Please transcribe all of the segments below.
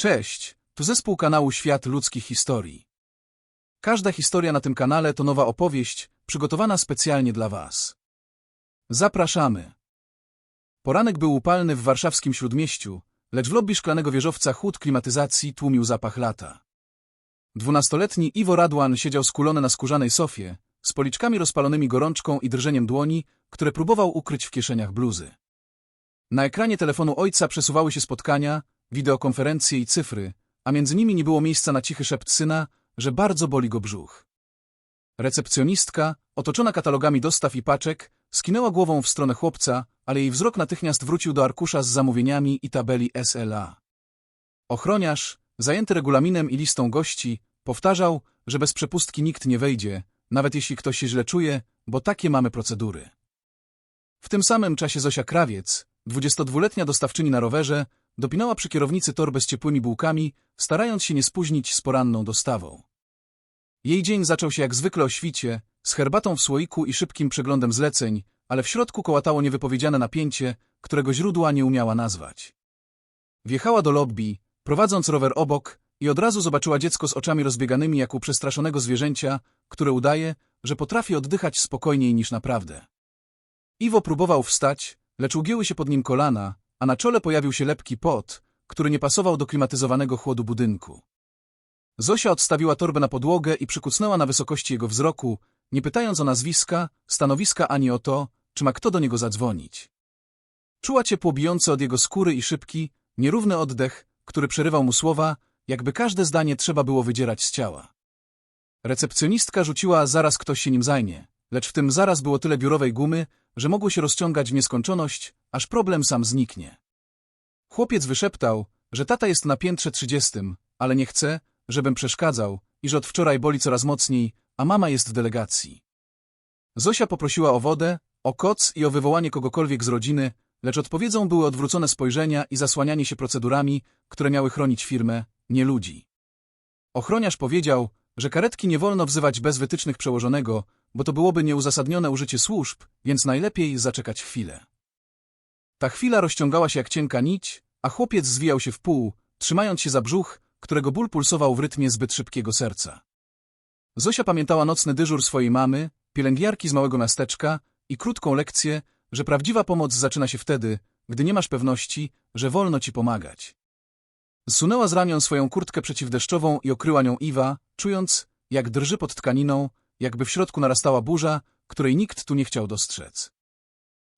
Cześć, tu zespół kanału Świat Ludzkich Historii. Każda historia na tym kanale to nowa opowieść, przygotowana specjalnie dla Was. Zapraszamy. Poranek był upalny w warszawskim Śródmieściu, lecz w lobby szklanego wieżowca chłód klimatyzacji tłumił zapach lata. Dwunastoletni Iwo Radwan siedział skulony na skórzanej sofie, z policzkami rozpalonymi gorączką i drżeniem dłoni, które próbował ukryć w kieszeniach bluzy. Na ekranie telefonu ojca przesuwały się spotkania, wideokonferencje i cyfry, a między nimi nie było miejsca na cichy szept syna, że bardzo boli go brzuch. Recepcjonistka, otoczona katalogami dostaw i paczek, skinęła głową w stronę chłopca, ale jej wzrok natychmiast wrócił do arkusza z zamówieniami i tabeli SLA. Ochroniarz, zajęty regulaminem i listą gości, powtarzał, że bez przepustki nikt nie wejdzie, nawet jeśli ktoś się źle czuje, bo takie mamy procedury. W tym samym czasie Zosia Krawiec, 22-letnia dostawczyni na rowerze, dopinała przy kierownicy torbę z ciepłymi bułkami, starając się nie spóźnić z poranną dostawą. Jej dzień zaczął się jak zwykle o świcie, z herbatą w słoiku i szybkim przeglądem zleceń, ale w środku kołatało niewypowiedziane napięcie, którego źródła nie umiała nazwać. Wjechała do lobby, prowadząc rower obok i od razu zobaczyła dziecko z oczami rozbieganymi jak u przestraszonego zwierzęcia, które udaje, że potrafi oddychać spokojniej niż naprawdę. Iwo próbował wstać, lecz ugięły się pod nim kolana, a na czole pojawił się lepki pot, który nie pasował do klimatyzowanego chłodu budynku. Zosia odstawiła torbę na podłogę i przykucnęła na wysokości jego wzroku, nie pytając o nazwiska, stanowiska ani o to, czy ma kto do niego zadzwonić. Czuła ciepło bijące od jego skóry i szybki, nierówny oddech, który przerywał mu słowa, jakby każde zdanie trzeba było wydzierać z ciała. Recepcjonistka rzuciła, zaraz ktoś się nim zajmie, lecz w tym zaraz było tyle biurowej gumy, że mogło się rozciągać w nieskończoność, aż problem sam zniknie. Chłopiec wyszeptał, że tata jest na piętrze trzydziestym, ale nie chce, żebym przeszkadzał i że od wczoraj boli coraz mocniej, a mama jest w delegacji. Zosia poprosiła o wodę, o koc i o wywołanie kogokolwiek z rodziny, lecz odpowiedzią były odwrócone spojrzenia i zasłanianie się procedurami, które miały chronić firmę, nie ludzi. Ochroniarz powiedział, że karetki nie wolno wzywać bez wytycznych przełożonego, bo to byłoby nieuzasadnione użycie służb, więc najlepiej zaczekać chwilę. Ta chwila rozciągała się jak cienka nić, a chłopiec zwijał się w pół, trzymając się za brzuch, którego ból pulsował w rytmie zbyt szybkiego serca. Zosia pamiętała nocny dyżur swojej mamy, pielęgniarki z małego miasteczka i krótką lekcję, że prawdziwa pomoc zaczyna się wtedy, gdy nie masz pewności, że wolno ci pomagać. Zsunęła z ramion swoją kurtkę przeciwdeszczową i okryła nią Iwa, czując, jak drży pod tkaniną, jakby w środku narastała burza, której nikt tu nie chciał dostrzec.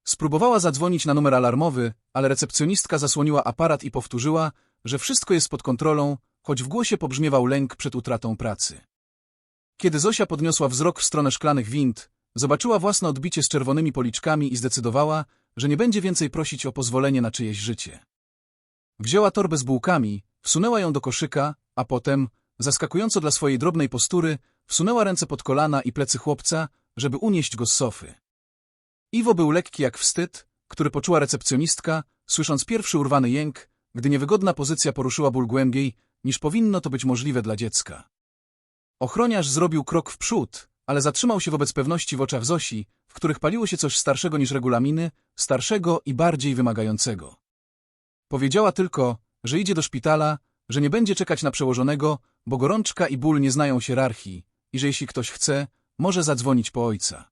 Spróbowała zadzwonić na numer alarmowy, ale recepcjonistka zasłoniła aparat i powtórzyła, że wszystko jest pod kontrolą, choć w głosie pobrzmiewał lęk przed utratą pracy. Kiedy Zosia podniosła wzrok w stronę szklanych wind, zobaczyła własne odbicie z czerwonymi policzkami i zdecydowała, że nie będzie więcej prosić o pozwolenie na czyjeś życie. Wzięła torbę z bułkami, wsunęła ją do koszyka, a potem, zaskakująco dla swojej drobnej postury, wsunęła ręce pod kolana i plecy chłopca, żeby unieść go z sofy. Iwo był lekki jak wstyd, który poczuła recepcjonistka, słysząc pierwszy urwany jęk, gdy niewygodna pozycja poruszyła ból głębiej, niż powinno to być możliwe dla dziecka. Ochroniarz zrobił krok w przód, ale zatrzymał się wobec pewności w oczach Zosi, w których paliło się coś starszego niż regulaminy, starszego i bardziej wymagającego. Powiedziała tylko, że idzie do szpitala, że nie będzie czekać na przełożonego, bo gorączka i ból nie znają hierarchii i że jeśli ktoś chce, może zadzwonić po ojca.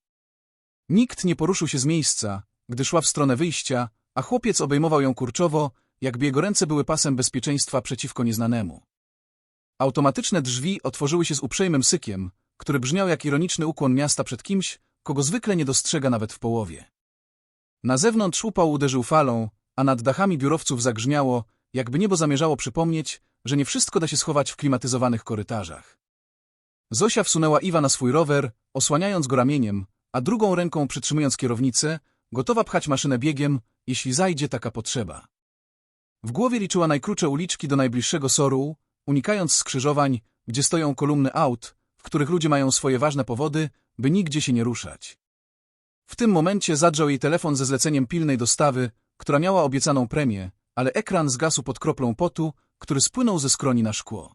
Nikt nie poruszył się z miejsca, gdy szła w stronę wyjścia, a chłopiec obejmował ją kurczowo, jakby jego ręce były pasem bezpieczeństwa przeciwko nieznanemu. Automatyczne drzwi otworzyły się z uprzejmym sykiem, który brzmiał jak ironiczny ukłon miasta przed kimś, kogo zwykle nie dostrzega nawet w połowie. Na zewnątrz upał uderzył falą, a nad dachami biurowców zagrzmiało, jakby niebo zamierzało przypomnieć, że nie wszystko da się schować w klimatyzowanych korytarzach. Zosia wsunęła Iwa na swój rower, osłaniając go ramieniem, a drugą ręką przytrzymując kierownicę, gotowa pchać maszynę biegiem, jeśli zajdzie taka potrzeba. W głowie liczyła najkrótsze uliczki do najbliższego soru, unikając skrzyżowań, gdzie stoją kolumny aut, w których ludzie mają swoje ważne powody, by nigdzie się nie ruszać. W tym momencie zadrzał jej telefon ze zleceniem pilnej dostawy, która miała obiecaną premię, ale ekran zgasł pod kroplą potu, który spłynął ze skroni na szkło.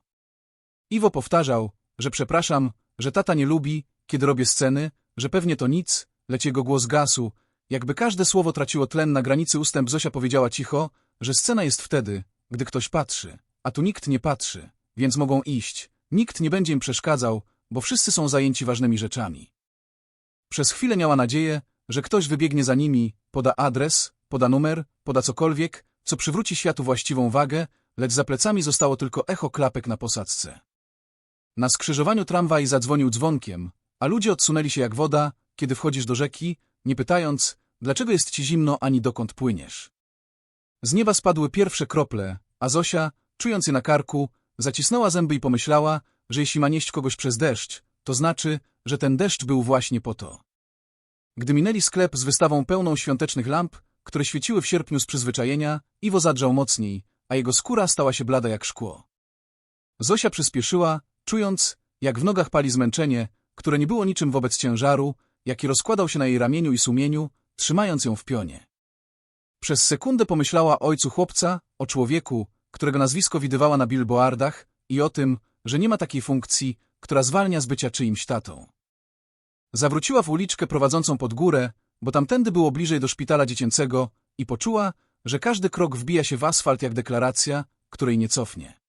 Iwo powtarzał, że przepraszam, że tata nie lubi, kiedy robię sceny, że pewnie to nic, lecz jego głos gasł, jakby każde słowo traciło tlen na granicy ustęp Zosia powiedziała cicho, że scena jest wtedy, gdy ktoś patrzy, a tu nikt nie patrzy, więc mogą iść. Nikt nie będzie im przeszkadzał, bo wszyscy są zajęci ważnymi rzeczami. Przez chwilę miała nadzieję, że ktoś wybiegnie za nimi, poda adres, poda numer, poda cokolwiek, co przywróci światu właściwą wagę, lecz za plecami zostało tylko echo klapek na posadzce. Na skrzyżowaniu tramwaj zadzwonił dzwonkiem, a ludzie odsunęli się jak woda, kiedy wchodzisz do rzeki, nie pytając, dlaczego jest ci zimno ani dokąd płyniesz. Z nieba spadły pierwsze krople, a Zosia, czując je na karku, zacisnęła zęby i pomyślała, że jeśli ma nieść kogoś przez deszcz, to znaczy, że ten deszcz był właśnie po to. Gdy minęli sklep z wystawą pełną świątecznych lamp, które świeciły w sierpniu z przyzwyczajenia, Iwo zadrzał mocniej, a jego skóra stała się blada jak szkło. Zosia przyspieszyła, czując, jak w nogach pali zmęczenie, które nie było niczym wobec ciężaru, jaki rozkładał się na jej ramieniu i sumieniu, trzymając ją w pionie. Przez sekundę pomyślała o ojcu chłopca, o człowieku, którego nazwisko widywała na billboardach i o tym, że nie ma takiej funkcji, która zwalnia z bycia czyimś tatą. Zawróciła w uliczkę prowadzącą pod górę, bo tamtędy było bliżej do szpitala dziecięcego i poczuła, że każdy krok wbija się w asfalt jak deklaracja, której nie cofnie.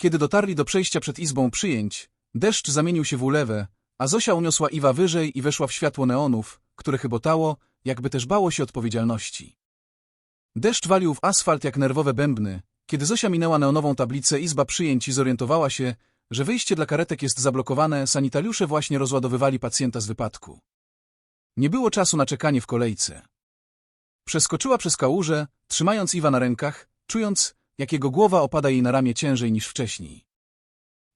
Kiedy dotarli do przejścia przed izbą przyjęć, deszcz zamienił się w ulewę, a Zosia uniosła Iwa wyżej i weszła w światło neonów, które chybotało, jakby też bało się odpowiedzialności. Deszcz walił w asfalt jak nerwowe bębny. Kiedy Zosia minęła neonową tablicę izba przyjęć i zorientowała się, że wyjście dla karetek jest zablokowane, sanitariusze właśnie rozładowywali pacjenta z wypadku. Nie było czasu na czekanie w kolejce. Przeskoczyła przez kałużę, trzymając Iwa na rękach, czując, jak jego głowa opada jej na ramię ciężej niż wcześniej.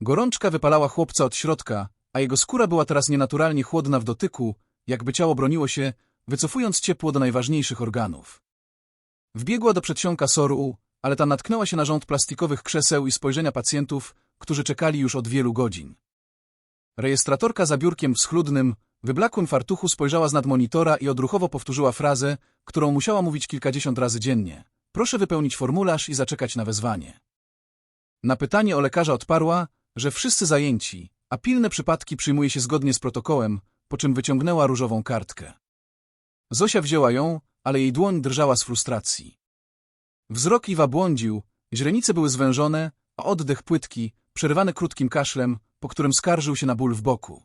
Gorączka wypalała chłopca od środka, a jego skóra była teraz nienaturalnie chłodna w dotyku, jakby ciało broniło się, wycofując ciepło do najważniejszych organów. Wbiegła do przedsionka soru, ale ta natknęła się na rząd plastikowych krzeseł i spojrzenia pacjentów, którzy czekali już od wielu godzin. Rejestratorka za biurkiem schludnym, wyblakłym fartuchu spojrzała z nad monitora i odruchowo powtórzyła frazę, którą musiała mówić kilkadziesiąt razy dziennie. Proszę wypełnić formularz i zaczekać na wezwanie. Na pytanie o lekarza odparła, że wszyscy zajęci, a pilne przypadki przyjmuje się zgodnie z protokołem, po czym wyciągnęła różową kartkę. Zosia wzięła ją, ale jej dłoń drżała z frustracji. Wzrok Iwa błądził, źrenice były zwężone, a oddech płytki, przerywany krótkim kaszlem, po którym skarżył się na ból w boku.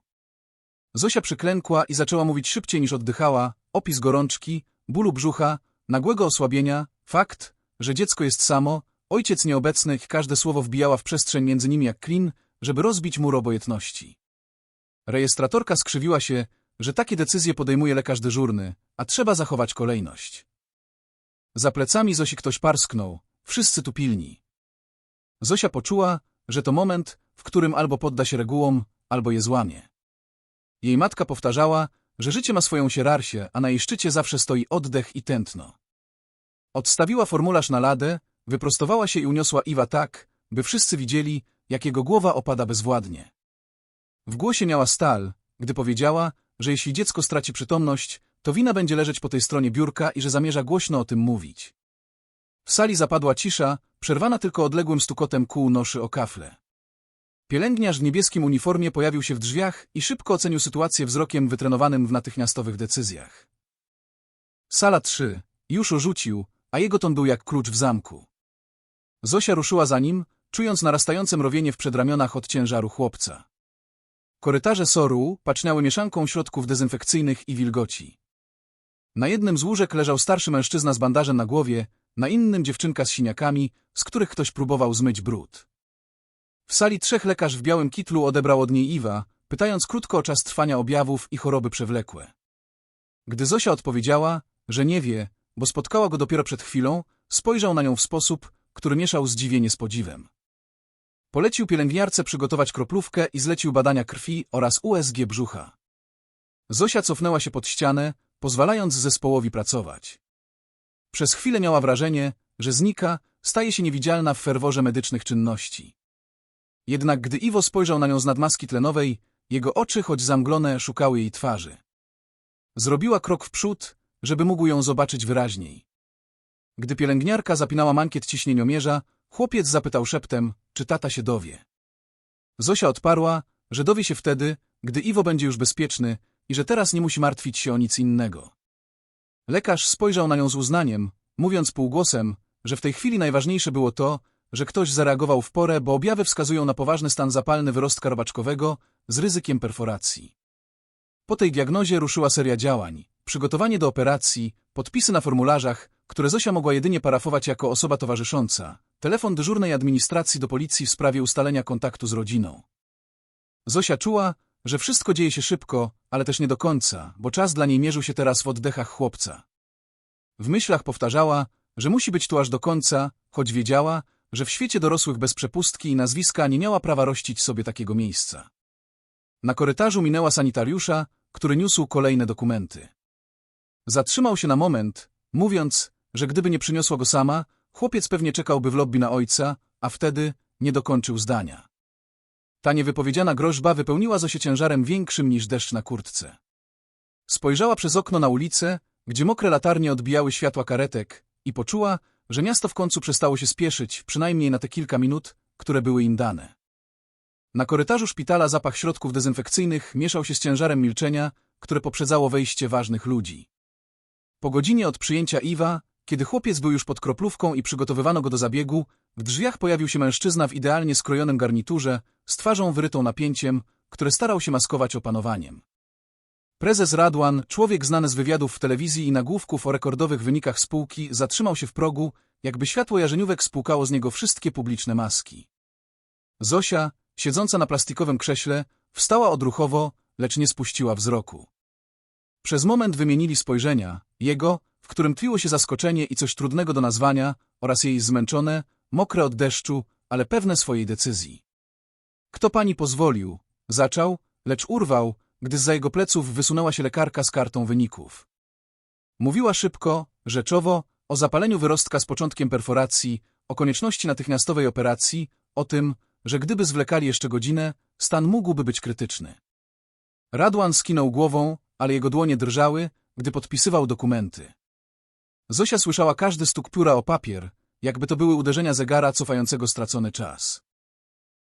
Zosia przyklękła i zaczęła mówić szybciej niż oddychała, opis gorączki, bólu brzucha, nagłego osłabienia, fakt, że dziecko jest samo, ojciec nieobecny każde słowo wbijała w przestrzeń między nimi jak klin, żeby rozbić mur obojętności. Rejestratorka skrzywiła się, że takie decyzje podejmuje lekarz dyżurny, a trzeba zachować kolejność. Za plecami Zosi ktoś parsknął, wszyscy tu pilni. Zosia poczuła, że to moment, w którym albo podda się regułom, albo je złamie. Jej matka powtarzała, że życie ma swoją hierarchię, a na jej szczycie zawsze stoi oddech i tętno. Odstawiła formularz na ladę, wyprostowała się i uniosła Iwa tak, by wszyscy widzieli, jak jego głowa opada bezwładnie. W głosie miała stal, gdy powiedziała, że jeśli dziecko straci przytomność, to wina będzie leżeć po tej stronie biurka i że zamierza głośno o tym mówić. W sali zapadła cisza, przerwana tylko odległym stukotem kół noszy o kafle. Pielęgniarz w niebieskim uniformie pojawił się w drzwiach i szybko ocenił sytuację wzrokiem wytrenowanym w natychmiastowych decyzjach. Sala 3. Już rzucił, a jego ton był jak klucz w zamku. Zosia ruszyła za nim, czując narastające mrowienie w przedramionach od ciężaru chłopca. Korytarze Soru paczniały mieszanką środków dezynfekcyjnych i wilgoci. Na jednym z łóżek leżał starszy mężczyzna z bandażem na głowie, na innym dziewczynka z siniakami, z których ktoś próbował zmyć brud. W sali trzech lekarz w białym kitlu odebrał od niej Iwa, pytając krótko o czas trwania objawów i choroby przewlekłe. Gdy Zosia odpowiedziała, że nie wie, bo spotkała go dopiero przed chwilą, spojrzał na nią w sposób, który mieszał zdziwienie z podziwem. Polecił pielęgniarce przygotować kroplówkę i zlecił badania krwi oraz USG brzucha. Zosia cofnęła się pod ścianę, pozwalając zespołowi pracować. Przez chwilę miała wrażenie, że znika, staje się niewidzialna w ferworze medycznych czynności. Jednak gdy Iwo spojrzał na nią z nadmaski tlenowej, jego oczy, choć zamglone, szukały jej twarzy. Zrobiła krok w przód, żeby mógł ją zobaczyć wyraźniej. Gdy pielęgniarka zapinała mankiet ciśnieniomierza, chłopiec zapytał szeptem, czy tata się dowie. Zosia odparła, że dowie się wtedy, gdy Iwo będzie już bezpieczny i że teraz nie musi martwić się o nic innego. Lekarz spojrzał na nią z uznaniem, mówiąc półgłosem, że w tej chwili najważniejsze było to, że ktoś zareagował w porę, bo objawy wskazują na poważny stan zapalny wyrostka robaczkowego z ryzykiem perforacji. Po tej diagnozie ruszyła seria działań. Przygotowanie do operacji, podpisy na formularzach, które Zosia mogła jedynie parafować jako osoba towarzysząca, telefon dyżurnej administracji do policji w sprawie ustalenia kontaktu z rodziną. Zosia czuła, że wszystko dzieje się szybko, ale też nie do końca, bo czas dla niej mierzył się teraz w oddechach chłopca. W myślach powtarzała, że musi być tu aż do końca, choć wiedziała, że w świecie dorosłych bez przepustki i nazwiska nie miała prawa rościć sobie takiego miejsca. Na korytarzu minęła sanitariusza, który niósł kolejne dokumenty. Zatrzymał się na moment, mówiąc, że gdyby nie przyniosła go sama, chłopiec pewnie czekałby w lobby na ojca, a wtedy nie dokończył zdania. Ta niewypowiedziana groźba wypełniła Zosię ciężarem większym niż deszcz na kurtce. Spojrzała przez okno na ulicę, gdzie mokre latarnie odbijały światła karetek i poczuła, że miasto w końcu przestało się spieszyć, przynajmniej na te kilka minut, które były im dane. Na korytarzu szpitala zapach środków dezynfekcyjnych mieszał się z ciężarem milczenia, które poprzedzało wejście ważnych ludzi. Po godzinie od przyjęcia Iwa, kiedy chłopiec był już pod kroplówką i przygotowywano go do zabiegu, w drzwiach pojawił się mężczyzna w idealnie skrojonym garniturze, z twarzą wyrytą napięciem, które starał się maskować opanowaniem. Prezes Radwan, człowiek znany z wywiadów w telewizji i nagłówków o rekordowych wynikach spółki, zatrzymał się w progu, jakby światło jarzeniówek spłukało z niego wszystkie publiczne maski. Zosia, siedząca na plastikowym krześle, wstała odruchowo, lecz nie spuściła wzroku. Przez moment wymienili spojrzenia, jego, w którym tliło się zaskoczenie i coś trudnego do nazwania, oraz jej zmęczone, mokre od deszczu, ale pewne swojej decyzji. Kto pani pozwolił? Zaczął, lecz urwał, gdy z za jego pleców wysunęła się lekarka z kartą wyników. Mówiła szybko, rzeczowo, o zapaleniu wyrostka z początkiem perforacji, o konieczności natychmiastowej operacji, o tym, że gdyby zwlekali jeszcze godzinę, stan mógłby być krytyczny. Radwan skinął głową, ale jego dłonie drżały, gdy podpisywał dokumenty. Zosia słyszała każdy stuk pióra o papier, jakby to były uderzenia zegara cofającego stracony czas.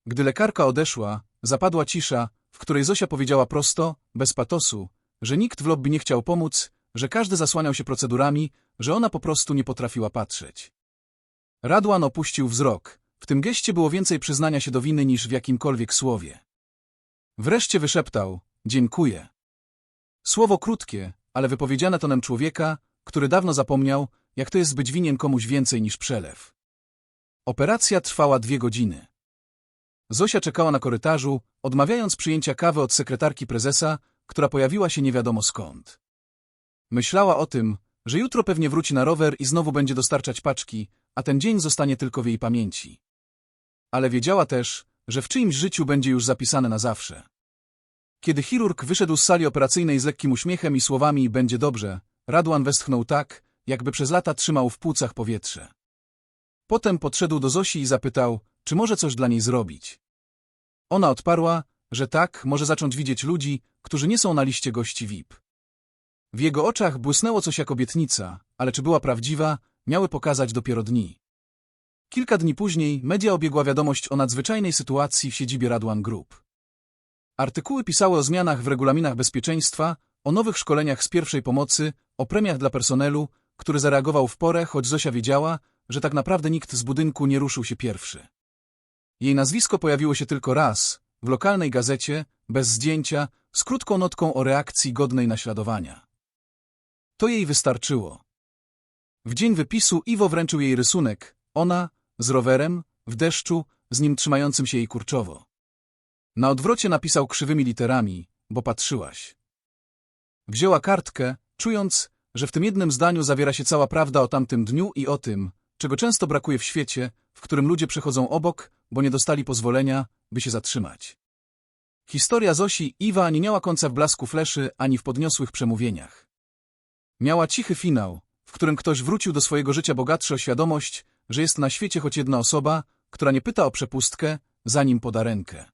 Gdy lekarka odeszła, zapadła cisza, w której Zosia powiedziała prosto, bez patosu, że nikt w lobby nie chciał pomóc, że każdy zasłaniał się procedurami, że ona po prostu nie potrafiła patrzeć. Radwan opuścił wzrok. W tym geście było więcej przyznania się do winy niż w jakimkolwiek słowie. Wreszcie wyszeptał, dziękuję. Słowo krótkie, ale wypowiedziane tonem człowieka, który dawno zapomniał, jak to jest być winien komuś więcej niż przelew. Operacja trwała dwie godziny. Zosia czekała na korytarzu, odmawiając przyjęcia kawy od sekretarki prezesa, która pojawiła się nie wiadomo skąd. Myślała o tym, że jutro pewnie wróci na rower i znowu będzie dostarczać paczki, a ten dzień zostanie tylko w jej pamięci. Ale wiedziała też, że w czyimś życiu będzie już zapisane na zawsze. Kiedy chirurg wyszedł z sali operacyjnej z lekkim uśmiechem i słowami będzie dobrze, Radwan westchnął tak, jakby przez lata trzymał w płucach powietrze. Potem podszedł do Zosi i zapytał, czy może coś dla niej zrobić. Ona odparła, że tak, może zacząć widzieć ludzi, którzy nie są na liście gości VIP. W jego oczach błysnęło coś jak obietnica, ale czy była prawdziwa, miały pokazać dopiero dni. Kilka dni później media obiegła wiadomość o nadzwyczajnej sytuacji w siedzibie Radwan Group. Artykuły pisały o zmianach w regulaminach bezpieczeństwa, o nowych szkoleniach z pierwszej pomocy, o premiach dla personelu, który zareagował w porę, choć Zosia wiedziała, że tak naprawdę nikt z budynku nie ruszył się pierwszy. Jej nazwisko pojawiło się tylko raz, w lokalnej gazecie, bez zdjęcia, z krótką notką o reakcji godnej naśladowania. To jej wystarczyło. W dzień wypisu Iwo wręczył jej rysunek, ona, z rowerem, w deszczu, z nim trzymającym się jej kurczowo. Na odwrocie napisał krzywymi literami, bo patrzyłaś. Wzięła kartkę, czując, że w tym jednym zdaniu zawiera się cała prawda o tamtym dniu i o tym, czego często brakuje w świecie, w którym ludzie przechodzą obok, bo nie dostali pozwolenia, by się zatrzymać. Historia Zosi Iwa nie miała końca w blasku fleszy ani w podniosłych przemówieniach. Miała cichy finał, w którym ktoś wrócił do swojego życia bogatszy o świadomość, że jest na świecie choć jedna osoba, która nie pyta o przepustkę, zanim poda rękę.